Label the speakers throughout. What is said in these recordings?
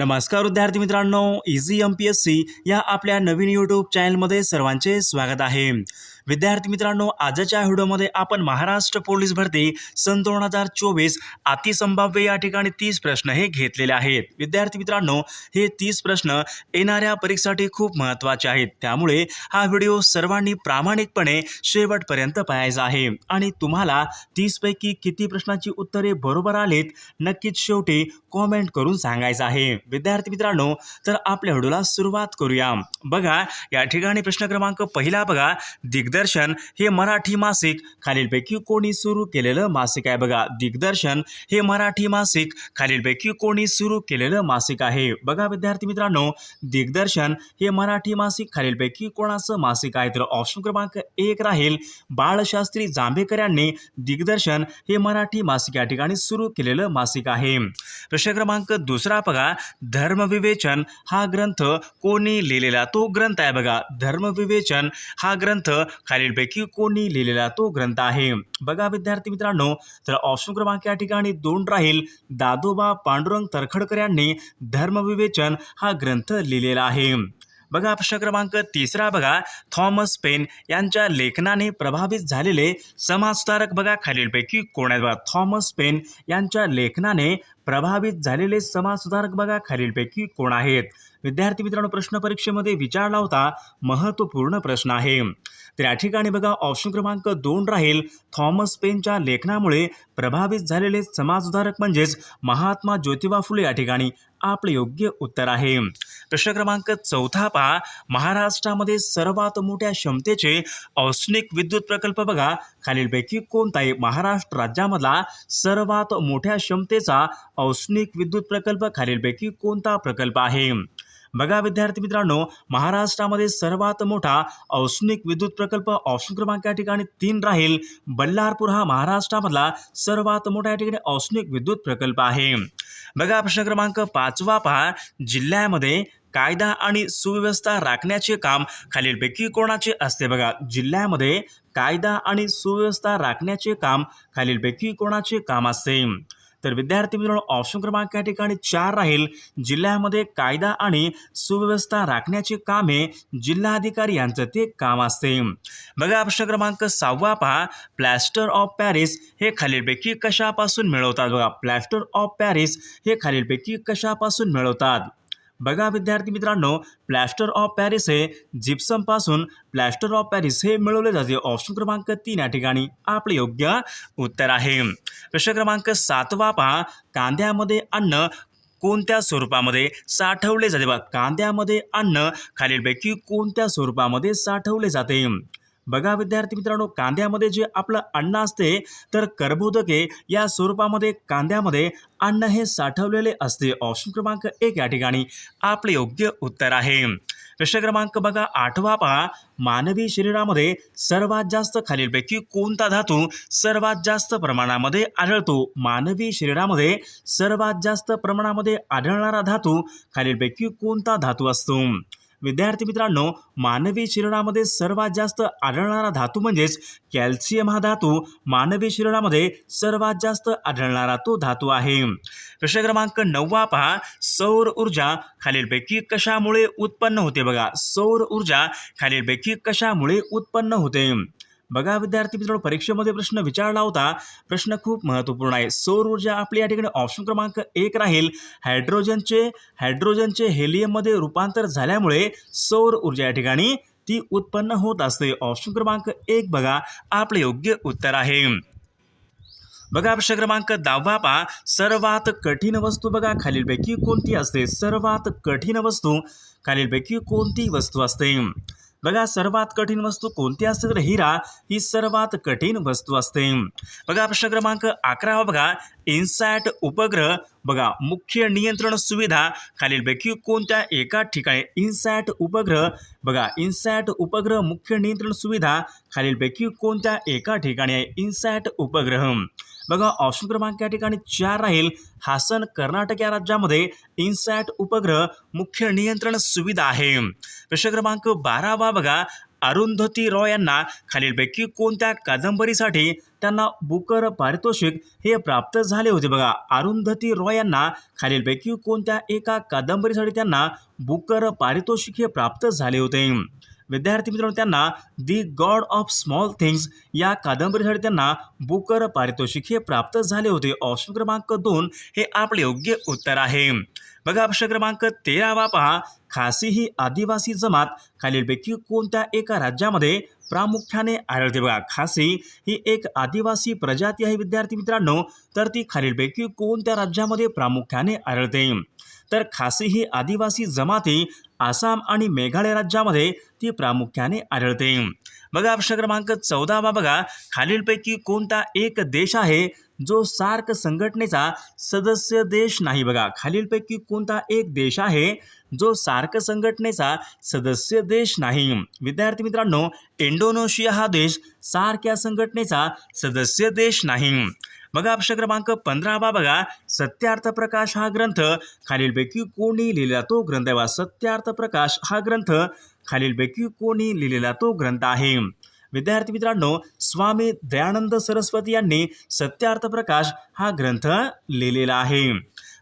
Speaker 1: नमस्कार विद्यार्थी मित्रांनो easy M P S C या आपल्या नवीन यूट्यूब चॅनलमध्ये सर्वांचे स्वागत आहे. विद्यार्थी मित्रांनो आजच्या व्हिडिओमध्ये आपण महाराष्ट्र पोलीस भरती सन दोन हजार चोवीस अतिसंभाव्य या ठिकाणी तीस प्रश्न हे घेतलेले आहेत. विद्यार्थी मित्रांनो हे तीस प्रश्न येणाऱ्या परीक्षेसाठी खूप महत्त्वाचे आहेत. त्यामुळे हा व्हिडिओ सर्वांनी प्रामाणिकपणे शेवटपर्यंत पाहायचा आहे. आणि तुम्हाला तीसपैकी किती प्रश्नाची उत्तरे बरोबर आलीत नक्कीच शेवटी कॉमेंट करून सांगायचं आहे. विद्यार्थी मित्रांनो तर आपल्या व्हिडिओला सुरुवात करूया. बघा या ठिकाणी प्रश्न क्रमांक पहिला बघा. दिग्दर्शन हे मराठी मासिक. खालीलपैकी कोणी सुरू केलेलं मासिक आहे बघा. दिग्दर्शन हे मराठी मासिक. खालीलपैकी कोणी सुरू केलेलं मासिक आहे. बघा विद्यार्थी मित्रांनो दिग्दर्शन हे मराठी मासिक. खालीलपैकी कोणाचं मासिक आहे? तर ऑप्शन क्रमांक एक राहील बाळशास्त्री जांभेकर यांनी दिग्दर्शन हे मराठी मासिक या ठिकाणी सुरू केलेलं मासिक आहे. प्रश्न क्रमांक दुसरा बघा. धर्मविवेचन हा ग्रंथ कोणी लिहिलेला? तो ग्रंथ आहे बघा. धर्मविवेचन हा ग्रंथ खालीलपैकी कोणी लिहिलेला तो ग्रंथ आहे. बघा विद्यार्थी मित्रांनो तर ऑप्शन क्रमांक या ठिकाणी दोन राहील. दादोबा पांडुरंग तरखडकर यांनी धर्मविवेचन हा ग्रंथ लिहिलेला आहे. बघा प्रश्न क्रमांक तिसरा बघा. थॉमस पेन यांच्या लेखनाने प्रभावित झालेले समाजसुधारक बघा खालीलपैकी कोण आहेत बघा. थॉमस पेन यांच्या लेखनाने प्रभावित झालेले समाजसुधारक बघा खालीलपैकी कोण आहेत? विद्यार्थी मित्रांनो प्रश्न परीक्षेमध्ये विचारला होता महत्त्वपूर्ण प्रश्न आहे. तर या ठिकाणी बघा ऑप्शन क्रमांक दोन राहील. थॉमस पेनच्या लेखनामुळे प्रभावित झालेले समाजसुधारक म्हणजेच महात्मा ज्योतिबा फुले या ठिकाणी आपले योग्य उत्तर आहे. प्रश्न क्रमांक चौथा पहा. महाराष्ट्रामध्ये सर्वात मोठ्या क्षमतेचे औष्णिक विद्युत प्रकल्प बघा. खालीलपैकी कोणता आहे महाराष्ट्र राज्यामधला सर्वात मोठ्या क्षमतेचा औष्णिक विद्युत प्रकल्प खालीलपैकी कोणता प्रकल्प आहे? बघा विद्यार्थी मित्रांनो महाराष्ट्रामध्ये सर्वात मोठा औष्णिक विद्युत प्रकल्प ऑप्शन क्रमांक या ठिकाणी तीन राहील. बल्लारपूर हा महाराष्ट्रामधला सर्वात मोठा या ठिकाणी औष्णिक विद्युत प्रकल्प आहे. बघा प्रश्न क्रमांक पाचवा पहा. जिल्ह्यामध्ये कायदा आणि सुव्यवस्था राखण्याचे काम खालीलपैकी कोणाचे असते बघा? जिल्ह्यामध्ये कायदा आणि सुव्यवस्था राखण्याचे काम खालीलपैकी कोणाचे काम असते? तर विद्यार्थी मित्रांनो ऑप्शन क्रमांक या ठिकाणी चार राहील. जिल्ह्यामध्ये कायदा आणि सुव्यवस्था राखण्याची कामे जिल्हाधिकारी यांचं ते काम असते. बघा ऑप्शन क्रमांक सहावा पहा. प्लॅस्टर ऑफ पॅरिस हे खालीलपैकी कशापासून मिळवतात? बघा प्लॅस्टर ऑफ पॅरिस हे खालीलपैकी कशापासून मिळवतात? बघा विद्यार्थी मित्रांनो प्लॅस्टर ऑफ पॅरिस हे जिप्समपासून प्लॅस्टर ऑफ पॅरिस हे मिळवले जाते. ऑप्शन क्रमांक तीन या ठिकाणी आपले योग्य उत्तर आहे. प्रश्न क्रमांक सातवा पहा. कांद्यामध्ये अन्न कोणत्या स्वरूपामध्ये साठवले जाते? बघा कांद्यामध्ये अन्न खालीलपैकी कोणत्या स्वरूपामध्ये साठवले जाते? बघा विद्यार्थी मित्रांनो कांद्यामध्ये जे आपलं अन्न असते तर कर्बोदके या स्वरूपामध्ये कांद्यामध्ये अन्न हे साठवलेले असते. ऑप्शन क्रमांक एक या ठिकाणी. आपले योग्य उत्तर आहे. प्रश्न क्रमांक बघा आठवा पहा. मानवी शरीरामध्ये सर्वात जास्त खालीलपैकी कोणता धातू सर्वात जास्त प्रमाणामध्ये आढळतो? मानवी शरीरामध्ये सर्वात जास्त प्रमाणामध्ये आढळणारा धातू खालीलपैकी कोणता धातू असतो? विद्यार्थी मित्रांनो मानवी शरीरामध्ये सर्वात जास्त आढळणारा धातू म्हणजेच कॅल्शियम हा धातू मानवी शरीरामध्ये सर्वात जास्त आढळणारा तो धातू आहे. प्रश्न क्रमांक नववा पहा. सौर ऊर्जा खालीलपैकी कशामुळे उत्पन्न होते बघा. सौर ऊर्जा खालीलपैकी कशामुळे उत्पन्न होते? बघा विद्यार्थी मित्रांनो परीक्षेमध्ये प्रश्न विचारला होता. प्रश्न खूप महत्त्वपूर्ण आहे. सौर ऊर्जा आपली या ठिकाणी ऑप्शन क्रमांक एक राहील. हायड्रोजनचे हायड्रोजनचे हेलियममध्ये रूपांतर झाल्यामुळे सौर ऊर्जा या ठिकाणी ती उत्पन्न होत असते. ऑप्शन क्रमांक एक बघा. आपले योग्य उत्तर आहे. बघा प्रश्न क्रमांक दहावा पहा. सर्वात कठीण वस्तू बघा. खालीलपैकी कोणती असते? सर्वात कठीण वस्तू. खालीलपैकी कोणती वस्तू असते? बघा सर्वात कठीण वस्तू कोणती असते? तर हिरा ही सर्वात कठीण वस्तू असते. बघा प्रश्न क्रमांक अकरावा बघा. इन्सॅट उपग्रह बघा मुख्य नियंत्रण सुविधा खालीलपैकी कोणत्या? एका ठिकाणी इन्सॅट उपग्रह. बघा इन्सॅट उपग्रह मुख्य नियंत्रण सुविधा खालीलपैकी कोणत्या? एका ठिकाणी आहे इन्सॅट उपग्रह. बघा ऑप्शन क्रमांक या ठिकाणी चार राहील. हासन कर्नाटक या राज्यामध्ये इन्सॅट उपग्रह मुख्य नियंत्रण सुविधा आहे. प्रश्न क्रमांक बारावा बघा. अरुंधती रॉय यांना खालीलपैकी कोणत्या कादंबरीसाठी त्यांना बुकर पारितोषिक हे प्राप्त झाले होते बघा. अरुंधती रॉय यांना खालीलपैकी कोणत्या एका कादंबरीसाठी त्यांना बुकर पारितोषिक हे प्राप्त झाले होते? विद्यार्थी मित्रांनो त्यांना the god of small things या कादंबरीसाठी त्यांना बुकर पारितोषिक हे प्राप्त झाले होते. ऑप्शन क्रमांक दोन हे आपले योग्य उत्तर आहे. बघा प्रश्न क्रमांक तेरावा पहा. खासी ही आदिवासी जमात खालीलपैकी कोणत्या एका राज्यामध्ये प्रामुख्याने आढळते बघा. खासी ही एक आदिवासी प्रजाती आहे विद्यार्थी मित्रांनो. तर ती खालीलपैकी कोणत्या राज्यामध्ये प्रामुख्याने आढळते? तर खासी ही आदिवासी जमाती आसाम आणि मेघालय राज्यामध्ये ती प्रामुख्याने आढळते. बघा प्रश्न क्रमांक चौदावा बघा. खालीलपैकी कोणता एक देश आहे जो सार्क संघटनेचा सदस्य देश नाही बघा? खालीलपैकी कोणता एक देश आहे जो सार्क संघटनेचा सदस्य देश नाही? विद्यार्थी मित्रांनो इंडोनेशिया हा देश सार्क या संघटनेचा सदस्य देश नाही. बघा प्रश्न क्रमांक पंधरावा बघा सत्यार्थ प्रकाश हा ग्रंथ. खालीलपैकी कोणी लिहिलेला तो ग्रंथ आहे सत्यार्थ प्रकाश हा ग्रंथ. खालीलपैकी कोणी लिहिलेला तो ग्रंथ आहे. विद्यार्थी मित्रांनो स्वामी दयानंद सरस्वती यांनी सत्यार्थ प्रकाश हा ग्रंथ लिहिलेला आहे.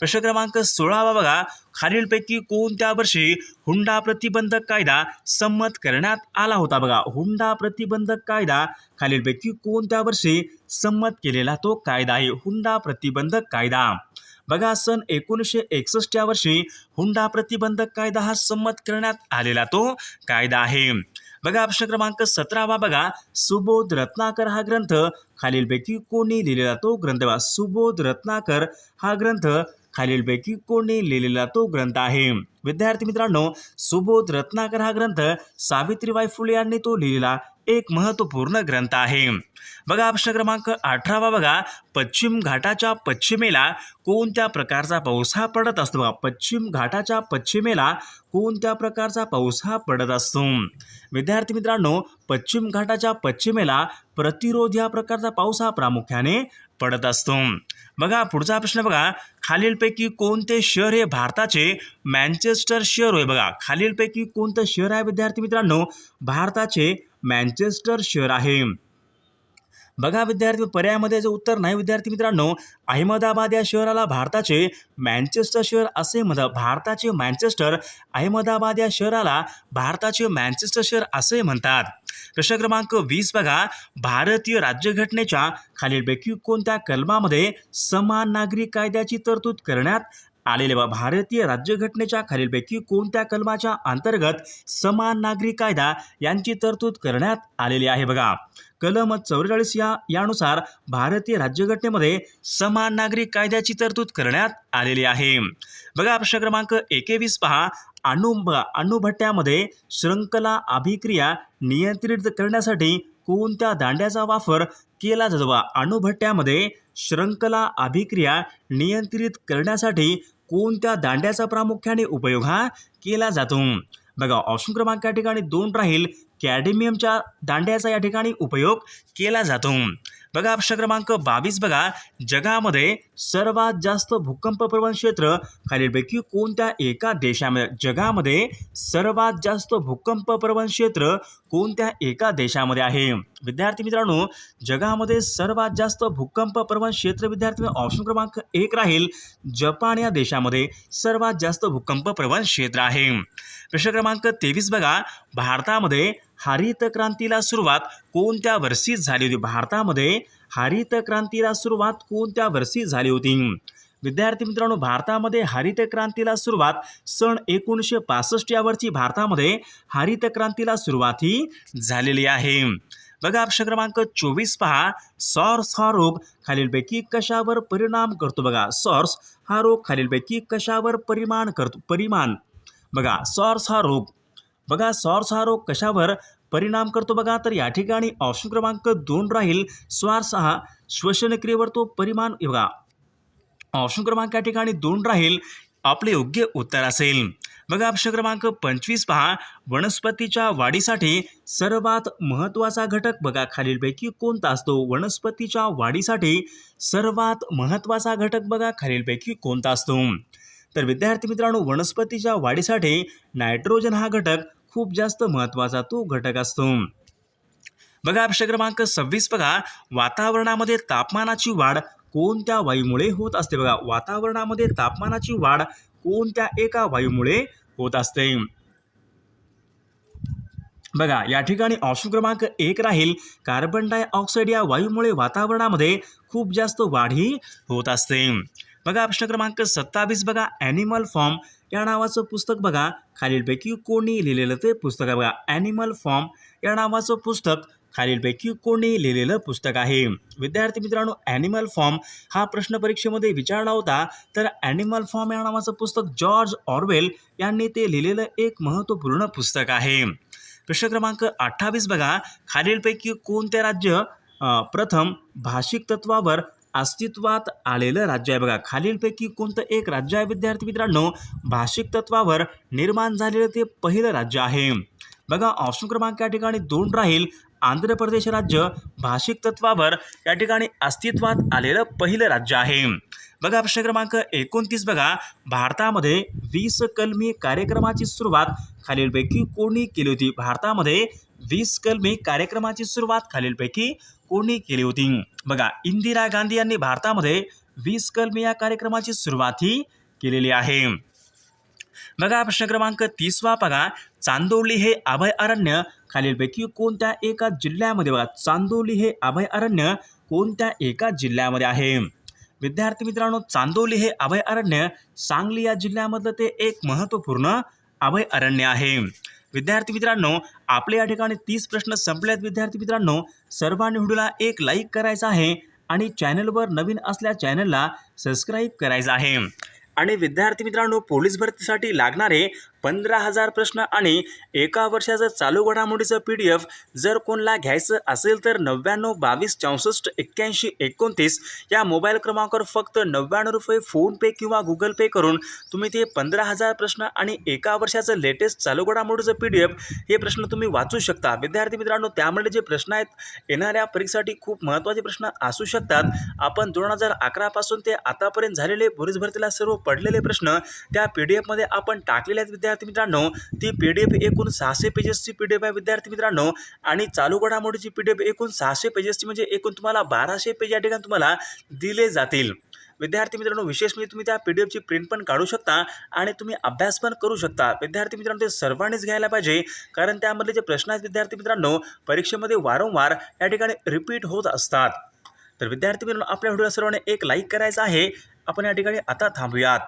Speaker 1: प्रश्न क्रमांक सोळावा बघा. खालीलपैकी कोणत्या वर्षी हुंडा प्रतिबंधक कायदा संमत करण्यात आला होता बघा? हुंडा प्रतिबंधक कायदा खालीलपैकी कोणत्या वर्षी संमत केलेला तो कायदा आहे? हुंडा प्रतिबंधक कायदा. बघा सन एकोणीसशे एकसष्ट या वर्षी हुंडा प्रतिबंधक कायदा हा संमत करण्यात आलेला तो कायदा आहे. बघा प्रश्न क्रमांक सतरावा बघा. सुबोध रत्नाकर हा ग्रंथ खालीलपैकी कोणी लिहिलेला तो ग्रंथ बघा. सुबोध रत्नाकर हा ग्रंथ खालीलपैकी कोणी लिहिलेला तो ग्रंथ आहे. विद्यार्थी मित्रांनो सुबोध रत्नाकर हा ग्रंथ सावित्रीबाई फुले यांनी तो लिहिलेला एक महत्त्वपूर्ण ग्रंथ आहे. बघा प्रश्न क्रमांक अठरावा बघा. पश्चिम घाटाच्या पश्चिमेला कोणत्या प्रकारचा पाऊस हा पडत असतो? बघा पश्चिम घाटाच्या पश्चिमेला कोणत्या प्रकारचा पाऊस हा पडत असतो? विद्यार्थी मित्रांनो पश्चिम घाटाच्या पश्चिमेला प्रतिरोध या प्रकारचा पाऊस हा प्रामुख्याने पडत असतो. बघा पुढचा प्रश्न बघा. खालीलपैकी कोणते शहर हे भारताचे मँचेस्टर शहर होय बघा. खालीलपैकी कोणतं शहर आहे विद्यार्थी मित्रांनो? भारताचे मँचेस्टर शहर आहे. बघा विद्यार्थी पर्यायामध्ये जे उत्तर नाही विद्यार्थी मित्रांनो अहमदाबाद या शहराला भारताचे मॅन्चेस्टर शहर असे म्हणतात. भारताचे मॅन्चेस्टर अहमदाबाद या शहराला भारताचे मॅन्चेस्टर शहर असे म्हणतात. प्रश्न क्रमांक वीस बघा. भारतीय राज्यघटनेच्या खालीलपैकी कोणत्या कलमामध्ये समान नागरी कायद्याची तरतूद करण्यात आलेले बा भारतीय राज्यघटनेच्या खालीलपैकी कोणत्या कलमाच्या अंतर्गत समान नागरी कायदा यांची तरतूद करण्यात आलेली आहे? बघा. कलम चौवेचाळीस या यानुसार भारतीय राज्यघटनेमध्ये समान नागरिक कायद्याची तरतूद करण्यात आलेली आहे. बघा प्रश्न क्रमांक एकेवीस पहा. अणु अणुभट्ट्यामध्ये श्रृंखला अभिक्रिया नियंत्रित करण्यासाठी कोणत्या दांड्याचा वापर केला जातो? अणुभट्ट्यामध्ये श्रृंखला अभिक्रिया नियंत्रित करण्यासाठी कोणत्या दांड्याचा प्रामुख्याने उपयोग हा केला जातो? बघा ऑप्शन क्रमांक या ठिकाणी दोन राहील. कॅडेमियमच्या दांड्याचा या ठिकाणी उपयोग केला जातो. बघा प्रश्न क्रमांक बावीस बघा. जगामध्ये सर्वात जास्त भूकंपप्रवण क्षेत्र खालीलपैकी कोणत्या एका देशामध्ये? जगामध्ये सर्वात जास्त भूकंपप्रवण क्षेत्र कोणत्या एका देशामध्ये आहे? विद्यार्थी मित्रांनो जगामध्ये सर्वात जास्त भूकंपप्रवण क्षेत्र विद्यार्थी ऑप्शन क्रमांक एक राहील. जपान या देशामध्ये सर्वात जास्त भूकंपप्रवण क्षेत्र आहे. प्रश्न क्रमांक तेवीस बघा. भारतामध्ये हरित क्रांतीला सुरुवात कोणत्या वर्षी झाली होती? भारतामध्ये हरित क्रांतीला सुरुवात कोणत्या वर्षी झाली होती? विद्यार्थी मित्रांनो भारतामध्ये हरित क्रांतीला सुरुवात सन एकोणीसशे पासष्ट या वर्षी भारतामध्ये हरित क्रांतीला सुरुवात ही झालेली आहे. बघा प्रश्न क्रमांक चोवीस पहा. सॉर्स हा रोग खालीलपैकी कशावर परिणाम करतो? बघा सॉर्स हा रोग खालीलपैकी कशावर परिमाण करतो? परिमाण. बघा सॉर्स हा रोग बघा सॉर्स हा रोग कशावर परिणाम करतो बघा? तर या ठिकाणी ऑप्शन क्रमांक दोन राहील. स्वार्स हा श्वसनक्रियेवर तो परिमाण बघा. ऑप्शन क्रमांक या ठिकाणी दोन राहील. आपले योग्य उत्तर असेल. बघा ऑप्शन क्रमांक पंचवीस पहा. वनस्पतीच्या वाढीसाठी सर्वात महत्त्वाचा घटक बघा खालीलपैकी कोणता असतो? वनस्पतीच्या वाढीसाठी सर्वात महत्त्वाचा घटक बघा खालीलपैकी कोणता असतो? तर विद्यार्थी मित्रांनो वनस्पतीच्या वाढीसाठी नायट्रोजन हा घटक खूप जास्त महत्त्वाचा तो घटक असतो. बघा प्रश्न क्रमांक सव्वीस बघा. वातावरणामध्ये तापमानाची वाढ कोणत्या वायूमुळे होत असते? बघा वातावरणामध्ये तापमानाची वाढ कोणत्या एका वायूमुळे होत असते? बघा या ठिकाणी ऑप्शन क्रमांक एक राहील. कार्बन डायऑक्साईड या वायूमुळे वातावरणामध्ये खूप जास्त वाढ ही होत असते. बघा प्रश्न क्रमांक सत्तावीस बघा ॲनिमल फॉर्म या नावाचं पुस्तक बघा. खालीलपैकी कोणी लिहिलेलं ते पुस्तक आहे बघा. ॲनिमल फॉर्म या नावाचं पुस्तक खालीलपैकी कोणी लिहिलेलं पुस्तक आहे. विद्यार्थी मित्रांनो ॲनिमल फॉर्म हा प्रश्न परीक्षेमध्ये विचारला होता. तर ॲनिमल फॉर्म या नावाचं पुस्तक जॉर्ज ऑरवेल यांनी ते लिहिलेलं एक महत्त्वपूर्ण पुस्तक आहे. प्रश्न क्रमांक अठ्ठावीस बघा. खालीलपैकी कोणते राज्य प्रथम भाषिक तत्वावर अस्तित्वात आलेलं राज्य आहे. बघा खालीलपैकी कोणतं एक राज्य आहे विद्यार्थी मित्रांनो? भाषिक तत्वावर निर्माण झालेलं ते पहिलं राज्य आहे. बघा ऑप्शन क्रमांक या ठिकाणी दोन राहील. आंध्र प्रदेश राज्य भाषिक तत्वावर या ठिकाणी अस्तित्वात आलेलं पहिलं राज्य आहे. बघा प्रश्न क्रमांक एकोणतीस बघा. भारतामध्ये वीस कलमी कार्यक्रमाची सुरुवात खालीलपैकी कोणी केली होती? भारतामध्ये वीस कलमी कार्यक्रमाची सुरुवात खालीलपैकी कोणी केली होती? बघा इंदिरा गांधी यांनी भारतामध्ये वीस कलमी या कार्यक्रमाची सुरुवात ही केलेली आहे. बघा प्रश्न क्रमांक तीसवा बघा. चांदोली हे अभयारण्य खालीलपैकी कोणत्या एका जिल्ह्यामध्ये बघा चांदोली हे अभयारण्य कोणत्या एका जिल्ह्यामध्ये आहे? विद्यार्थी मित्रांनो चांदोली हे अभयारण्य सांगली या जिल्ह्यामधलं ते एक महत्त्वपूर्ण अभयारण्य आहे. विद्यार्थी मित्रांनो आपले या ठिकाणी तीस प्रश्न संपलेत विद्यार्थी मित्रांनो. सर्वांनी व्हिडिओला एक लाईक करायचा आहे आणि चॅनलवर नवीन असल्या चॅनलला सबस्क्राईब करायचं आहे. आणि विद्यार्थी मित्रांनो पोलीस भरतीसाठी लागणारे पंधरा हजार प्रश्न आणि एका वर्षाचं चालू घडामोडीचं पी डी एफ जर कोणाला घ्यायचं असेल तर नव्याण्णव बावीस चौसष्ट एक्क्याऐंशी एकोणतीस या मोबाईल क्रमांकावर फक्त नव्याण्णव रुपये फोनपे किंवा गुगल पे करून तुम्ही ते पंधरा हजार प्रश्न आणि एका वर्षाचं लेटेस्ट चालू घडामोडीचं पी डी एफ हे प्रश्न तुम्ही वाचू शकता. विद्यार्थी मित्रांनो त्यामुळे जे प्रश्न आहेत येणाऱ्या परीक्षेसाठी खूप महत्त्वाचे प्रश्न असू शकतात. आपण दोन हजार अकरापासून ते आतापर्यंत झालेले पोलीस भरतीला सर्व पडलेले प्रश्न त्या पी डी एफमध्ये आपण टाकलेले आहेत विद्यार्थी मित्रांनो ती पी डी एफ एकूण सहाशे पेजेसची पी डी एफ आहे विद्यार्थी मित्रांनो. आणि चालू घडामोडीची पी डी एफ एकूण सहाशे पेजेसची म्हणजे एकूण तुम्हाला बाराशे पेज या ठिकाणी तुम्हाला दिले जातील. विद्यार्थी मित्रांनो विशेष म्हणजे तुम्ही त्या पी डी एफची प्रिंट पण काढू शकता आणि तुम्ही अभ्यास पण करू शकता. विद्यार्थी मित्रांनो ते सर्वांनीच घ्यायला पाहिजे. कारण त्यामधले जे प्रश्न आहेत विद्यार्थी मित्रांनो परीक्षेमध्ये वारंवार या ठिकाणी रिपीट होत असतात. तर विद्यार्थी मित्रांनो आपल्या व्हिडिओला सर्वांनी एक लाईक करायचं आहे. आपण या ठिकाणी आता थांबूयात.